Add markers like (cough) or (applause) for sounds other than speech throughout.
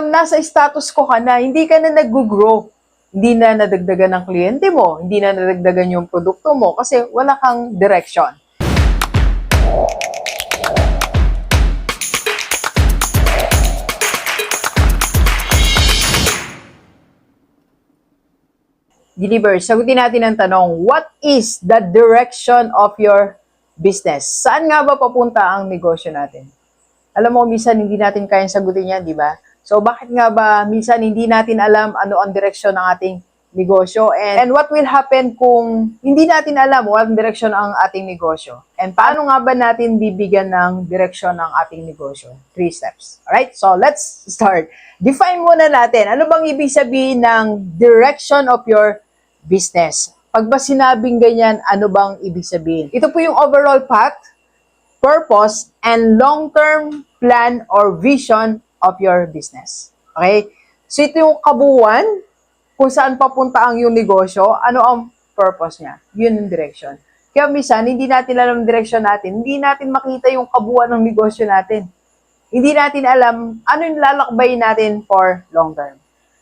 Pero nasa status ko ka na, hindi ka na nag-grow. Hindi na nadagdagan ng kliyente mo, hindi na nadagdagan yung produkto mo kasi wala kang direction. Deliver, sagutin natin ang tanong, what is the direction of your business? Saan nga ba papunta ang negosyo natin? Alam mo, minsan hindi natin kayang sagutin yan, di ba? So, bakit nga ba minsan hindi natin alam ano ang direksyon ng ating negosyo? And, and what will happen kung hindi natin alam anong direksyon ang ating negosyo? And paano nga ba natin bibigyan ng direksyon ng ating negosyo? Three steps. Alright? So, let's start. Define muna natin, ano bang ibig sabihin ng direction of your business? Pag ba sinabing ganyan, ano bang ibig sabihin? Ito po yung overall path, purpose, and long-term plan or vision of your business. Okay? So ito yung kabuuan, kung saan papunta ang yung negosyo, ano ang purpose niya. Yun yung direction. Kaya minsan, hindi natin alam ang direction natin, hindi natin makita yung kabuuan ng negosyo natin. Hindi natin alam ano yung lalakbay natin for long term.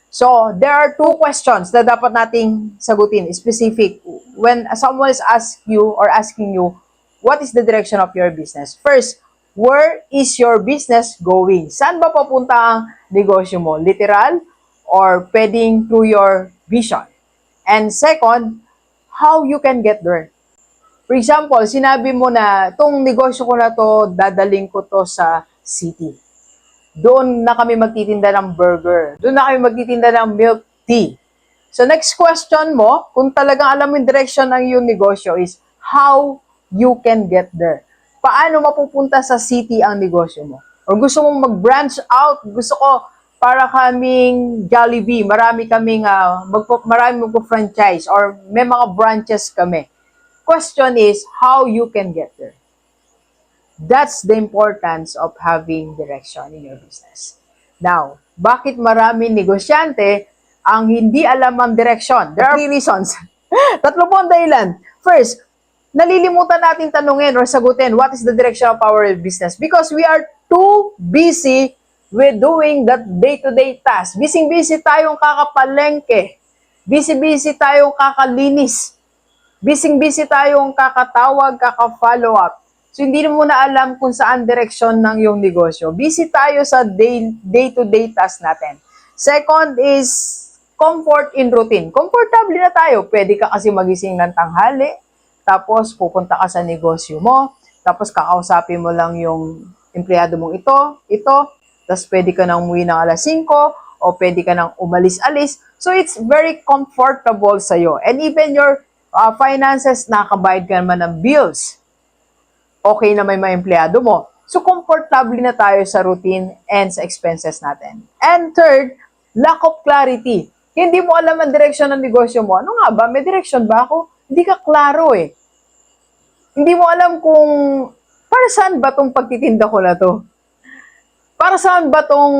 So, there are two questions na dapat nating sagutin, specific. When someone is ask you or asking you, what is the direction of your business? First, where is your business going? Saan ba papunta ang negosyo mo? Literal or pwedeng through your vision? And second, how you can get there? For example, sinabi mo na, tong negosyo ko na to, dadaling ko to sa city. Doon na kami magtitinda ng burger. Doon na kami magtitinda ng milk tea. So next question mo, kung talagang alam mo yung direction ng iyong negosyo is how you can get there. Paano mapupunta sa city ang negosyo mo? Or gusto mong mag-branch out, gusto ko para kaming Jollibee, marami kaming uh, magpo, marami magpo-franchise or may mga branches kami. Question is how you can get there. That's the importance of having direction in your business. Now, bakit marami negosyante ang hindi alam ang direction? There are three reasons. (laughs) Tatlo po ang dahilan. First, nalilimutan natin tanungin or sagutin what is the direction of our business because we are too busy with doing that day-to-day task. Busy-busy tayong kakapalengke. Busy-busy tayong kakalinis. Busy-busy tayong kakatawag, kaka-follow up. So, hindi mo na alam kung saan direksyon ng iyong negosyo. Busy tayo sa day, day-to-day task natin. Second is comfort in routine. Comfortable na tayo. Pwede ka kasi magising ng tanghali, tapos pupunta ka sa negosyo mo, tapos kakausapin mo lang yung empleyado mong ito, ito, tapos pwede ka nang umuwi ng alas 5, o pwede ka nang umalis-alis. So, it's very comfortable sa'yo. And even your uh, finances, nakabayad ka naman ng bills okay na may mga empleyado mo. So, comfortable na tayo sa routine and sa expenses natin. And third, lack of clarity. Hindi mo alam ang direksyon ng negosyo mo. Ano nga ba? May direksyon ba ako? Hindi ka klaro eh. Hindi mo alam kung para saan ba tong pagtitinda ko na to? Para saan ba tong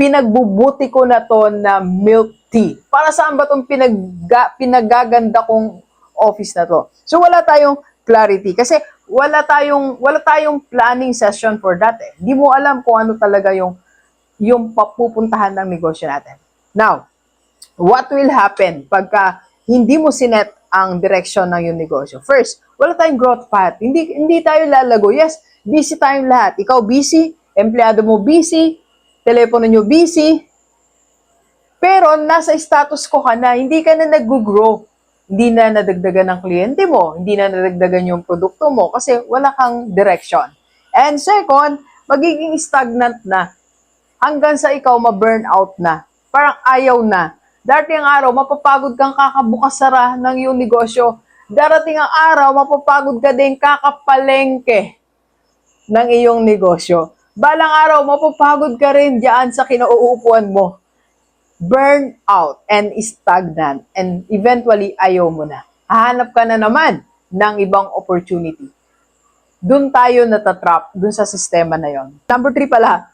pinagbubuti ko na to na milk tea? Para saan ba tong pinagga, pinagaganda kong office na to? So wala tayong clarity kasi wala tayong wala tayong planning session for that eh. Hindi mo alam kung ano talaga yung yung papupuntahan ng negosyo natin. Now, what will happen pagka hindi mo sinet ang direction ng yung negosyo? First, wala tayong growth path. Hindi hindi tayo lalago. Yes, busy tayong lahat. Ikaw busy, empleyado mo busy, telepono nyo busy. Pero nasa status ko ka na, hindi ka na nag-grow hindi na nadagdagan ng kliyente mo, hindi na nadagdagan yung produkto mo kasi wala kang direction. And second, magiging stagnant na hanggang sa ikaw ma-burn out na. Parang ayaw na. Ang araw, mapapagod kang kakabukas sara ng iyong negosyo. Darating ang araw, mapapagod ka din kakapalengke ng iyong negosyo. Balang araw, mapapagod ka rin diyan sa kinauupuan mo burn out and stagnant and eventually ayaw mo na. Hahanap ka na naman ng ibang opportunity. Doon tayo natatrap, doon sa sistema na yon. Number three pala,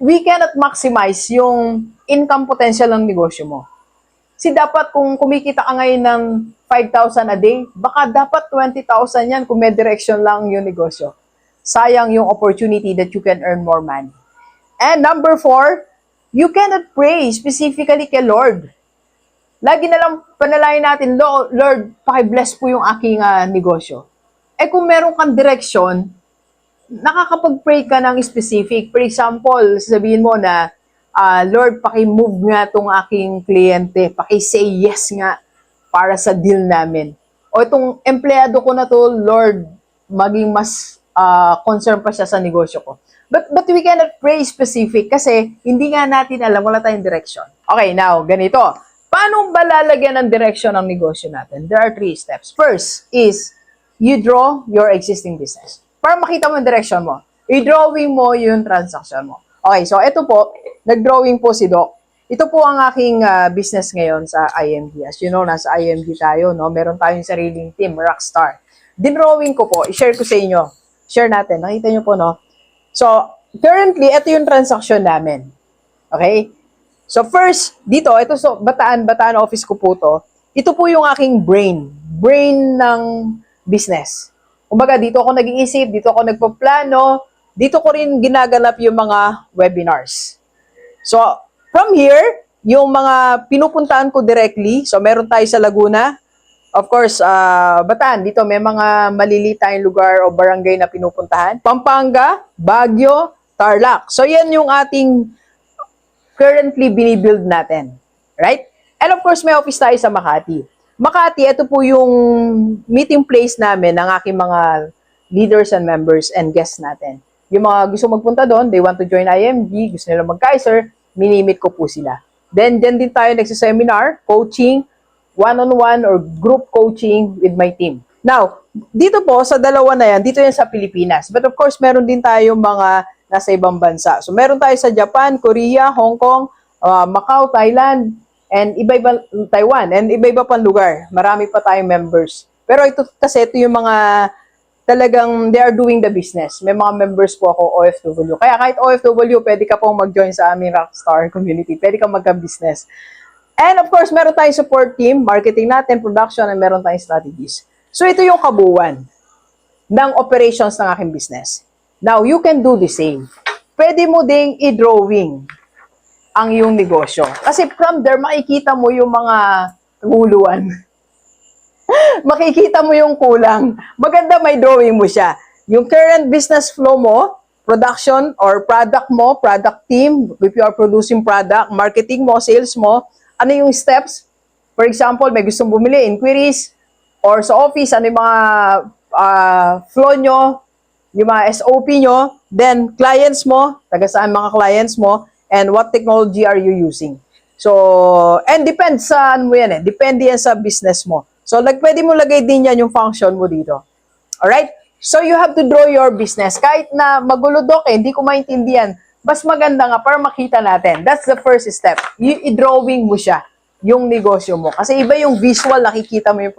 we cannot maximize yung income potential ng negosyo mo. Kasi dapat kung kumikita ka ngayon ng 5,000 a day, baka dapat 20,000 yan kung may direction lang yung negosyo. Sayang yung opportunity that you can earn more money. And number four, you cannot pray specifically kay Lord. Lagi na lang panalayin natin, "Lo- Lord, paki-bless po yung aking ah, negosyo. Eh kung meron kang direction, nakakapag-pray ka ng specific. For example, sabihin mo na, ah, Lord, paki-move nga tong aking kliyente. Paki-say yes nga para sa deal namin. O itong empleyado ko na to, Lord, maging mas ah, concern pa siya sa negosyo ko. But, but we cannot pray specific kasi hindi nga natin alam, wala tayong direction. Okay, now, ganito. Paano ba lalagyan ng direction ng negosyo natin? There are three steps. First is, you draw your existing business. Para makita mo yung direction mo. I-drawing mo yung transaction mo. Okay, so ito po, nag-drawing po si Doc. Ito po ang aking ah, business ngayon sa IMD. As you know, nasa IMD tayo, no? Meron tayong sariling team, Rockstar. Dinrawing ko po, i-share ko sa inyo. Share natin. Nakita nyo po, no? So, currently, ito yung transaction namin. Okay? So, first, dito, ito so, Bataan, Bataan office ko po to. Ito po yung aking brain. Brain ng business. Kumbaga, dito ako nag-iisip, dito ako nagpaplano, dito ko rin ginaganap yung mga webinars. So, from here, yung mga pinupuntahan ko directly, so meron tayo sa Laguna, of course, ah, Bataan, dito may mga maliliit tayong lugar o barangay na pinupuntahan. Pampanga, Baguio, Tarlac. So, yan yung ating currently binibuild natin. Right? And of course, may office tayo sa Makati. Makati, ito po yung meeting place namin ng aking mga leaders and members and guests natin. Yung mga gusto magpunta doon, they want to join IMG, gusto nila mag-Kaiser, minimit ko po sila. Then, then din tayo nagsiseminar, coaching, one-on-one or group coaching with my team. Now, dito po, sa dalawa na yan, dito yan sa Pilipinas. But of course, meron din tayong mga nasa ibang bansa. So, meron tayo sa Japan, Korea, Hong Kong, uh, Macau, Thailand, and iba-iba, Taiwan, and iba-iba pang lugar. Marami pa tayong members. Pero ito kasi, ito yung mga talagang they are doing the business. May mga members po ako OFW. Kaya kahit OFW, pwede ka pong mag-join sa aming Rockstar community. Pwede ka magka-business. And of course, meron tayong support team, marketing natin, production, and meron tayong strategies. So ito yung kabuuan ng operations ng aking business. Now, you can do the same. Pwede mo ding i-drawing ang iyong negosyo. Kasi from there, makikita mo yung mga guluan. (laughs) makikita mo yung kulang. Maganda may drawing mo siya. Yung current business flow mo, production or product mo, product team, if you are producing product, marketing mo, sales mo, ano yung steps? For example, may gustong bumili, inquiries, or sa office, ano yung mga ah, flow nyo, yung mga SOP nyo, then clients mo, taga saan mga clients mo, and what technology are you using. So, and depends sa ano mo yan eh, depende yan sa business mo. So, like, pwede mo lagay din yan yung function mo dito. Alright? So, you have to draw your business. Kahit na magulo doc eh, hindi ko maintindihan, mas maganda nga para makita natin. That's the first step. I-drawing mo siya, yung negosyo mo. Kasi iba yung visual, nakikita mo yung,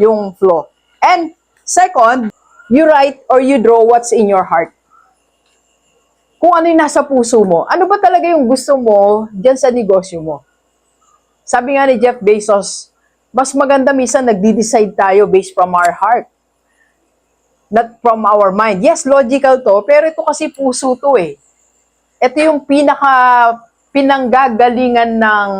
yung flow. And second, you write or you draw what's in your heart. Kung ano yung nasa puso mo. Ano ba talaga yung gusto mo dyan sa negosyo mo? Sabi nga ni Jeff Bezos, mas maganda minsan nagdi-decide tayo based from our heart. Not from our mind. Yes, logical to, pero ito kasi puso to eh. Ito yung pinaka pinanggagalingan ng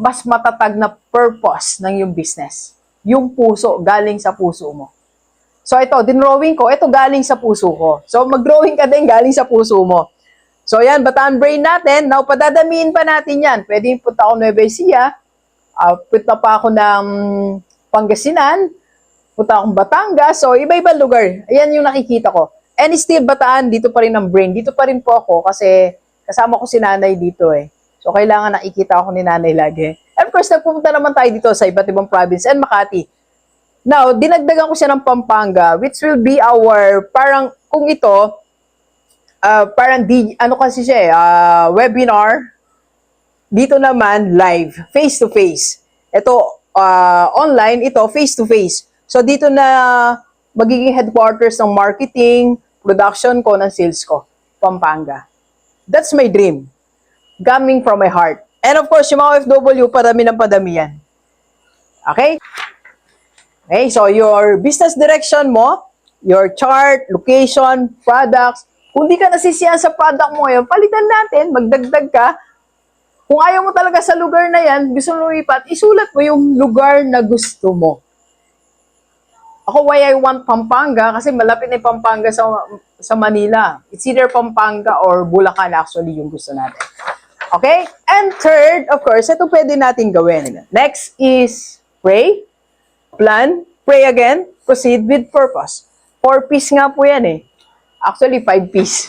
mas matatag na purpose ng yung business. Yung puso, galing sa puso mo. So ito, dinrawing ko, ito galing sa puso ko. So mag-drawing ka din galing sa puso mo. So yan, bataan brain natin. Now, padadamiin pa natin yan. Pwede punta ako Nueva Ecija, uh, punta pa ako ng Pangasinan, punta akong Batangas, so iba-iba lugar. Ayan yung nakikita ko. And still, Bataan, dito pa rin ang brain. Dito pa rin po ako kasi kasama ko si nanay dito eh. So, kailangan nakikita ako ni nanay lagi. And of course, nagpupunta naman tayo dito sa iba't ibang province and Makati. Now, dinagdagan ko siya ng Pampanga, which will be our, parang, kung ito, ah, parang, di, ano kasi siya eh, ah, webinar, dito naman, live, face-to-face. Ito, ah, online, ito, face-to-face. So, dito na magiging headquarters ng marketing, production ko, ng sales ko, Pampanga. That's my dream. Coming from my heart. And of course, yung mga OFW, padami ng padami yan. Okay? Okay, so your business direction mo, your chart, location, products, kung di ka nasisiyan sa product mo ngayon, palitan natin, magdagdag ka, Kung ayaw mo talaga sa lugar na yan, gusto mo lumipat, isulat mo yung lugar na gusto mo. Ako, why I want Pampanga? Kasi malapit na yung Pampanga sa, sa Manila. It's either Pampanga or Bulacan actually yung gusto natin. Okay? And third, of course, ito pwede natin gawin. Next is pray, plan, pray again, proceed with purpose. Four piece nga po yan eh. Actually, five piece.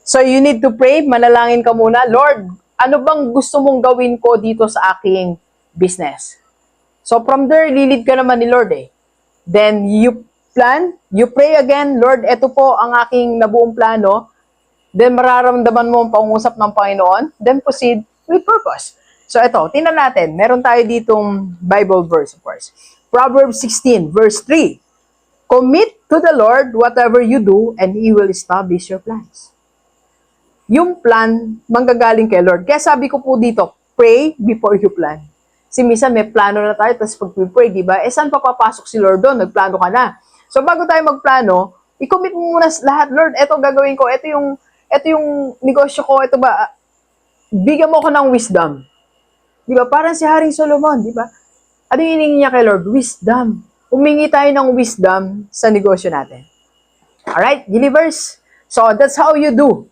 So you need to pray, manalangin ka muna, Lord, ano bang gusto mong gawin ko dito sa aking business? So from there, lilid ka naman ni Lord eh. Then you plan, you pray again, Lord, ito po ang aking nabuong plano. Then mararamdaman mo ang pangusap ng Panginoon. Then proceed with purpose. So ito, tingnan natin. Meron tayo ditong Bible verse, of course. Proverbs 16, verse 3. Commit to the Lord whatever you do and He will establish your plans. Yung plan, manggagaling kay Lord. Kaya sabi ko po dito, pray before you plan. Kasi minsan may plano na tayo, tapos pag pray, di ba? Eh, saan pa papasok si Lord doon? Nagplano ka na. So, bago tayo magplano, i-commit mo muna lahat, Lord, eto gagawin ko, eto yung, eto yung negosyo ko, eto ba, bigyan mo ko ng wisdom. Di ba? Parang si Haring Solomon, di ba? Ano yung niya kay Lord? Wisdom. Humingi tayo ng wisdom sa negosyo natin. Alright, believers? So, that's how you do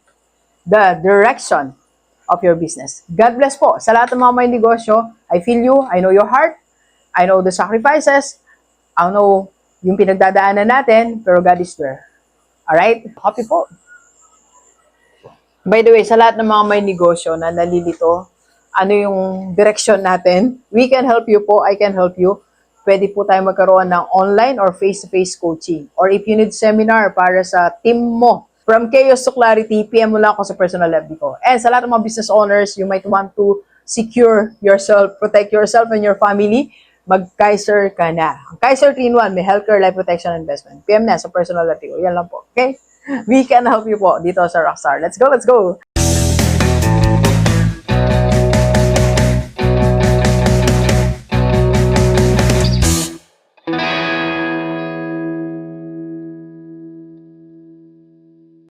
the direction of your business. God bless po. Sa lahat ng mga may negosyo, I feel you, I know your heart, I know the sacrifices, I know yung pinagdadaanan natin, pero God is there. Alright? Happy po. By the way, sa lahat ng mga may negosyo na nalilito, ano yung direction natin, we can help you po, I can help you. Pwede po tayo magkaroon ng online or face-to-face coaching. Or if you need seminar para sa team mo, from chaos to clarity, PM mo lang ako sa personal FB ko. And sa lahat ng mga business owners, you might want to secure yourself, protect yourself and your family, mag-Kaiser ka na. Ang Kaiser 3-in-1, may healthcare, life protection, investment. PM na sa personal FB ko. Yan lang po. Okay? (laughs) We can help you po dito sa Rockstar. Let's go, let's go!